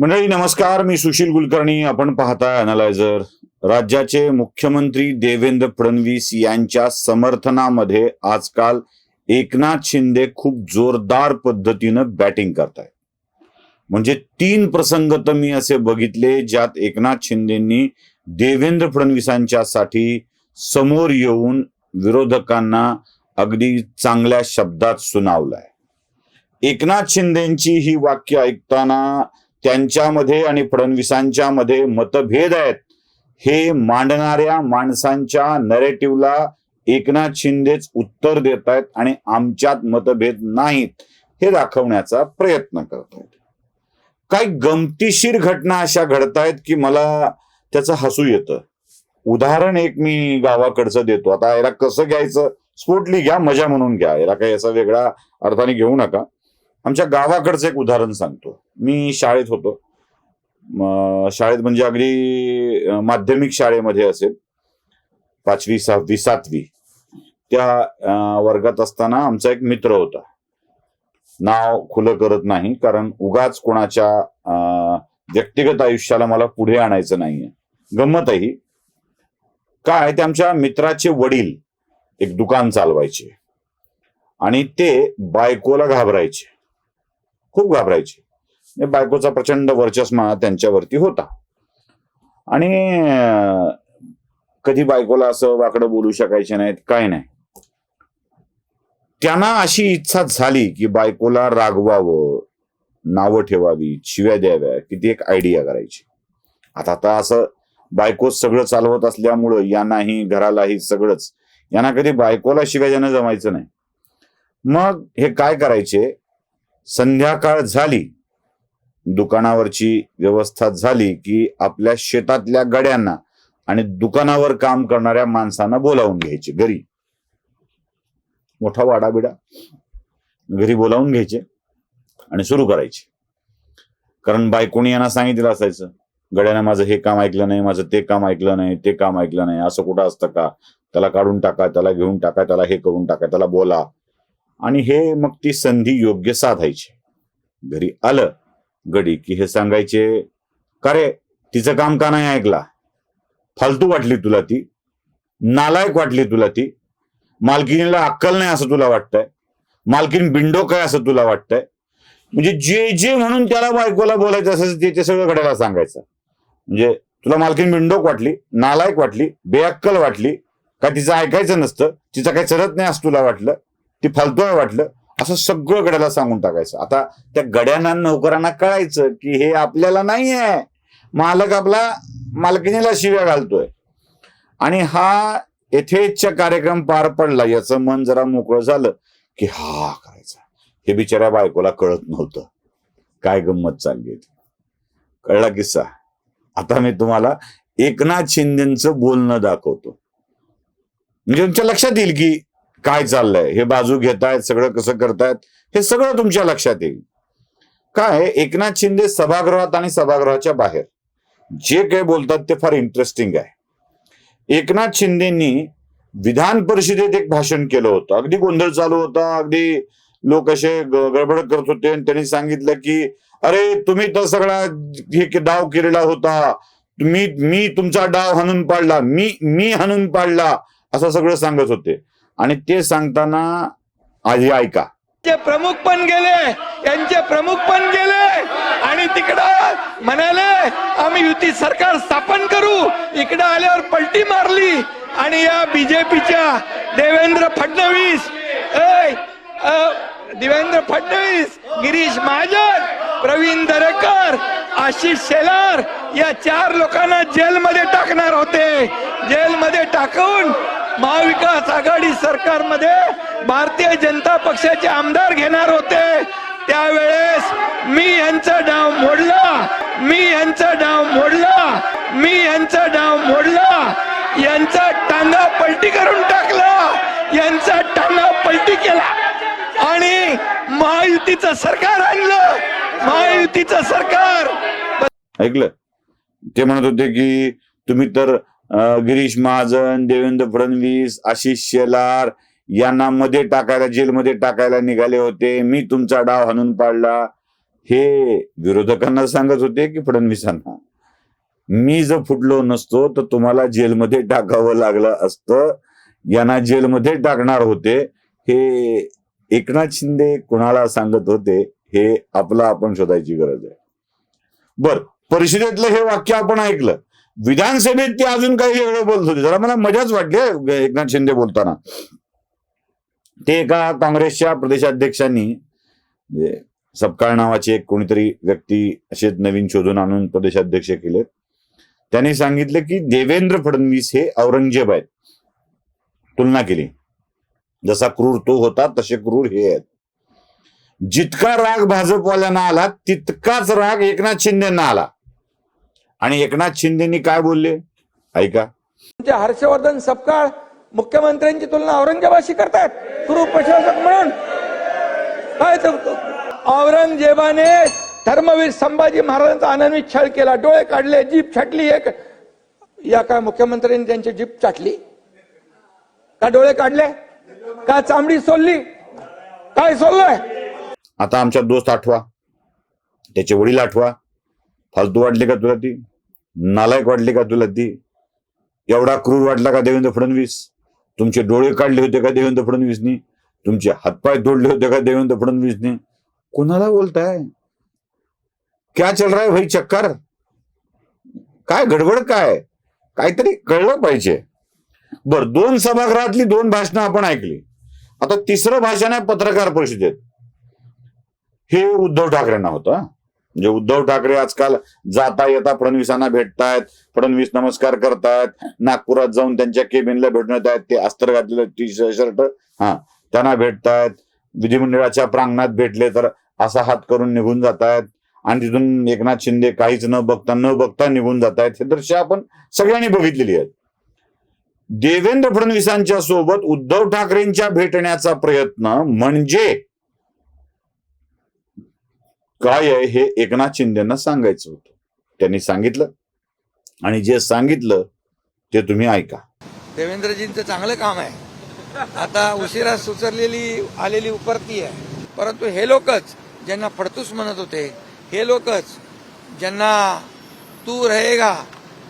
मंडळी नमस्कार. मी सुशील कुलकर्णी. आपण पाहताय अनालायझर राज्याचे मुख्यमंत्री देवेंद्र फडणवीस यांच्या समर्थनामध्ये आजकाल एकनाथ शिंदे खूप जोरदार पद्धतीनं बॅटिंग करतायत. म्हणजे तीन प्रसंग तर मी असे बघितले ज्यात एकनाथ शिंदेंनी देवेंद्र फडणवीसांच्यासाठी समोर येऊन विरोधकांना अगदी चांगल्या शब्दात सुनावलाय. एकनाथ शिंदेची ही वाक्य ऐकताना त्यांच्यामध्ये आणि फडणवीसांच्या मध्ये मतभेद आहेत. हे मांडणाऱ्या माणसांच्या नरेटिव्हला एकनाथ शिंदेच उत्तर देत आहेत आणि आमच्यात मतभेद नाहीत हे दाखवण्याचा प्रयत्न करत आहेत. काही गमतीशीर घटना अशा घडतायत की मला त्याचं हसू येतं. उदाहरण एक मी गावाकडचं देतो. आता याला कसं घ्यायचं? स्पोर्टली घ्या मजा म्हणून घ्या. याला काही असा वेगळा अर्थाने घेऊ नका. आमच्या गावाकडचं एक उदाहरण सांगतो. मी शाळेत होतो. शाळेत म्हणजे अगदी माध्यमिक शाळेमध्ये असेल. पाचवी सहावी सातवी. त्या वर्गात असताना आमचा एक मित्र होता. नाव खुलं करत नाही कारण उगाच कोणाच्या व्यक्तिगत आयुष्याला मला पुढे आणायचं नाहीये. गंमत आहे काय ते आमच्या मित्राचे वडील एक दुकान चालवायचे. आणि ते बायकोला घाबरायचे. खूप घाबरायचे. म्हणजे बायकोचा प्रचंड वर्चस्मा त्यांच्यावरती होता. आणि कधी बायकोला असं वाकडं बोलू शकायचे नाहीत काय नाही. त्यांना अशी इच्छा झाली की बायकोला रागवावं नावं ठेवावी शिव्या द्याव्या किती एक आयडिया करायची. आता आता असं बायको सगळं चालवत असल्यामुळं यांनाही घरालाही सगळंच यांना कधी बायकोला शिव्या देणं जमायचं नाही. मग हे काय करायचे? संध्याकाळ झाली दुकानावरची व्यवस्था झाली की आपल्या शेतातल्या गड्यांना आणि दुकानावर काम करणाऱ्या माणसांना बोलावून घ्यायचे घरी. मोठा वाडाबिडा. घरी बोलावून घ्यायचे आणि सुरू करायचे. कारण बायकोणी यांना सांगितलं असायचं गड्यानं माझं हे काम ऐकलं नाही माझं ते काम ऐकलं नाही ते काम ऐकलं नाही असं कुठं असतं का? त्याला काढून टाका त्याला घेऊन टाका त्याला हे करून टाका त्याला बोला. आणि हे मग ती संधी योग्य साधायची. घरी आलं गडी की हे सांगायचे का रे तिचं काम का नाही ऐकला? फालतू वाटली तुला ती? नालायक वाटली तुला ती? मालकिनीला अक्कल नाही असं तुला वाटतंय? मालकीन बिंडो काय असं तुला वाटतंय? म्हणजे जे जे म्हणून त्याला बायकोला बोलायचं असं ते ते सगळं गड्याला सांगायचं. म्हणजे तुला मालकीन बिंडोक वाटली नालायक वाटली बेअक्कल वाटली का तिचं ऐकायचं नसतं? तिचं काही चलत नाही असं तुला वाटलं? ते फालतू वाटलं. असं सगळं गड्याला सांगून टाकायचं. आता त्या गड्यांना नोकरांना कळायचं की हे आपल्याला नाही आहे मालक आपला मालकिनीला शिव्या घालतोय. आणि हा यथेच्छा कार्यक्रम पार पडला. याचं मन जरा मोकळं झालं की हा करायचा. हे बिचाऱ्या बायकोला कळत नव्हतं. काय गंमत चालली होती. कळला किस्सा? आता मी तुम्हाला एकनाथ शिंदेचं बोलणं दाखवतो. म्हणजे तुमच्या लक्षात येईल की काय चाललंय? हे बाजू घेतायत सगळं कसं करतायत? हे सगळं तुमच्या लक्षात येईल. काय? एकनाथ शिंदे सभागृहात आणि सभागृहाच्या बाहेर. जे काही बोलतात ते फार इंटरेस्टिंग आहे. एकनाथ शिंदेनी विधान परिषदेत एक भाषण केलं होतं. अगदी गोंधळ चालू होता. अगदी लोक असे ग- गडबड करत होते आणि त्यांनी सांगितलं की अरे तुम्ही तर सगळा हे डाव केलेला होता. मी मी तुमचा डाव हाणून पाडला. मी मी हाणून पाडला. असं सगळं सांगत होते. आणि ते सांगताना आधी ऐका. प्रमुख पण गेले त्यांचे प्रमुख पण गेले. आणि तिकडं म्हणाले आम्ही युती सरकार स्थापन करू. इकडं आल्यावर पलटी मारली. आणि या बीजेपीच्या देवेंद्र फडणवीस देवेंद्र फडणवीस गिरीश महाजन प्रवीण दरेकर आशिष शेलार या चार लोकांना जेलमध्ये टाकणार होते. जेलमध्ये टाकून महाविकास आघाडी सरकारमध्ये भारतीय जनता पक्षाचे आमदार घेणार होते. त्यावेळेस मी यांचा डाव मोडला. मी यांचा डाव मोडला. मी यांचा डाव मोडला. यांचा टांगा पलटी करून टाकला. यांचा टांगा पलटी केला. आणि महायुतीचं सरकार आणलं. महायुतीचं सरकार. ऐकलं? ते म्हणत होते की तुम्ही तर गिरीश महाजन देवेंद्र फडणवीस आशिष शेलार यांना मध्ये टाकायला जेलमध्ये टाकायला निघाले होते. मी तुमचा डाव हाणून पाडला. हे विरोधकांना सांगत होते की फडणवीसांना मी जर फुटलो नसतो तर तुम्हाला जेलमध्ये टाकावं लागलं असतं. यांना जेलमध्ये टाकणार होते. हे एकनाथ शिंदे कुणाला सांगत होते हे आपला आपण शोधायची गरज आहे. बर परिषदेतलं हे वाक्य आपण ऐकलं. विधानसभेत ते अजून काही वेगळं बोलत होते. जरा मला मजाच वाटली एकनाथ शिंदे बोलताना. ते एका काँग्रेसच्या प्रदेशाध्यक्षांनी म्हणजे सपकाळ नावाचे एक कोणीतरी व्यक्ती असेच नवीन शोधून आणून प्रदेशाध्यक्ष केलेत. त्यांनी सांगितलं की देवेंद्र फडणवीस हे औरंगजेब आहेत. तुलना केली. जसा क्रूर तो होता तसे क्रूर हे आहेत. जितका राग भाजपवाल्यांना आला तितकाच राग एकनाथ शिंदेना आला. आणि एकनाथ शिंदेनी काय बोलले? ऐका. हर्षवर्धन सपकाळ मुख्यमंत्र्यांची तुलना औरंगजेबाशी करतायत. गुरु प्रशासक म्हणून. काय औरंगजेबाने धर्मवीर संभाजी महाराजांचा आनंदवित छळ केला. डोळे काढले जीप छाटली एक या काय मुख्यमंत्र्यांनी त्यांची जीप चाटली का डोळे काढले? का चांबडी सोलली? काय सोललंय? आता आमच्या दोस्त आठवा. त्याचे वडील आठवा. फालतू वाटले का तुला ती? नालायक वाटली का तुला ती? एवढा क्रूर वाटला का देवेंद्र फडणवीस? तुमचे डोळे काढले होते का देवेंद्र फडणवीसनी? तुमचे हातपाय तोडले होते का देवेंद्र फडणवीसनी? कोणाला बोलताय? क्या चल रहा है भाई चक्कर? काय गडबड काय? काहीतरी कळलं पाहिजे. बर दोन सभागृहातली दोन भाषणं आपण ऐकली. आता तिसरं भाषण आहे पत्रकार परिषदेत. हे उद्धव ठाकरेंना होतं म्हणजे उद्धव ठाकरे आजकाल जाता येता फडणवीसांना भेटतायत फडणवीस नमस्कार करतायत नागपुरात जाऊन त्यांच्या केबिनला भेटून येत आहेत ते अस्तर घातलेलं टी शर्ट हा त्यांना भेटतायत विधिमंडळाच्या प्रांगणात भेटले तर असा हात करून निघून जात आहेत आणि तिथून एकनाथ शिंदे काहीच न बघता न बघता निघून जात आहेत हे दृश्य आपण सगळ्यांनी बघितलेली आहेत. देवेंद्र फडणवीसांच्या सोबत उद्धव ठाकरेंच्या भेटण्याचा प्रयत्न म्हणजे काय आहे हे एकनाथ शिंदेना सांगायचं होतं. त्यांनी सांगितलं. आणि जे सांगितलं ते तुम्ही ऐका. देवेंद्रजींचं चांगलं काम आहे. आता उशिरा सुचरलेली आलेली उपरती आहे. परंतु हे लोकच ज्यांना फडतूस म्हणत होते हे लोकच ज्यांना तू रहेगा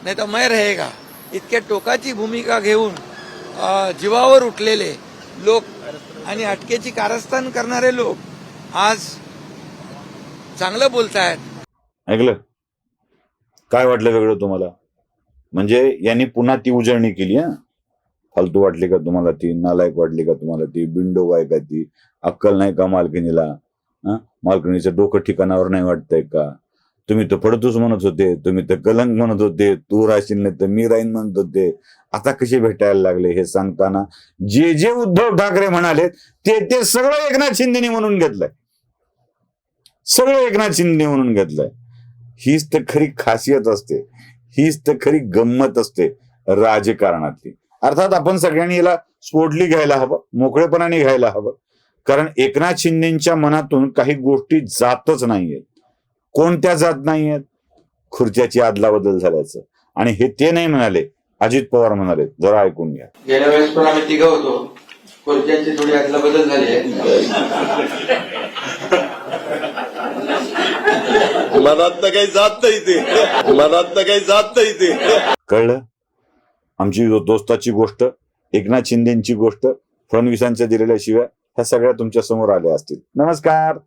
नाही तर मै रहेगा इतक्या टोकाची भूमिका घेऊन जीवावर उठलेले लोक आणि अटकेची कारस्थान करणारे लोक आज चांगलं बोलतायत. ऐकलं? काय वाटलं वेगळं तुम्हाला? म्हणजे यांनी पुन्हा ती उजळणी केली हा? फालतू वाटली का तुम्हाला ती? नालायक वाटली का तुम्हाला ती? बिंडो आहे का ती? अक्कल नाही का मालकिनीला मालकिणीचं डोकं ठिकाणावर नाही वाटतंय का? तुम्ही तर पडतूच म्हणत होते तुम्ही तर कलंक म्हणत होते तू राहशील नाही तर मी राहीन म्हणत होते. आता कसे भेटायला लागले हे सांगताना जे जे उद्धव ठाकरे म्हणाले ते ते सगळं एकनाथ शिंदेनी म्हणून घेतलंय. सगळं एकनाथ शिंदे म्हणून घेतलंय. हीच तर खरी खासियत असते. हीच तर खरी गंमत असते राजकारणातली. अर्थात आपण सगळ्यांनी याला स्पोर्टली घ्यायला हवं मोकळेपणाने घ्यायला हवं. कारण एकनाथ शिंदेच्या मनातून काही गोष्टी जातच नाहीयेत. कोणत्या जात नाहीयेत? खुर्च्याची आदलाबदल झाल्याचं. आणि हे ते नाही म्हणाले अजित पवार म्हणाले जरा ऐकून घ्या. गेल्या वेळेस पण आम्ही तिघ होतो. खुर्च्यांची थोडी आदलाबदल झाली आहे मनात तर काही जात नाही ते. मनात तर काही जात नाही ते. कळलं? आमची दोस्ताची गोष्ट एकनाथ शिंदेची गोष्ट फडणवीसांच्या दिलेल्या शिव्या ह्या सगळ्या तुमच्यासमोर आल्या असतील. नमस्कार.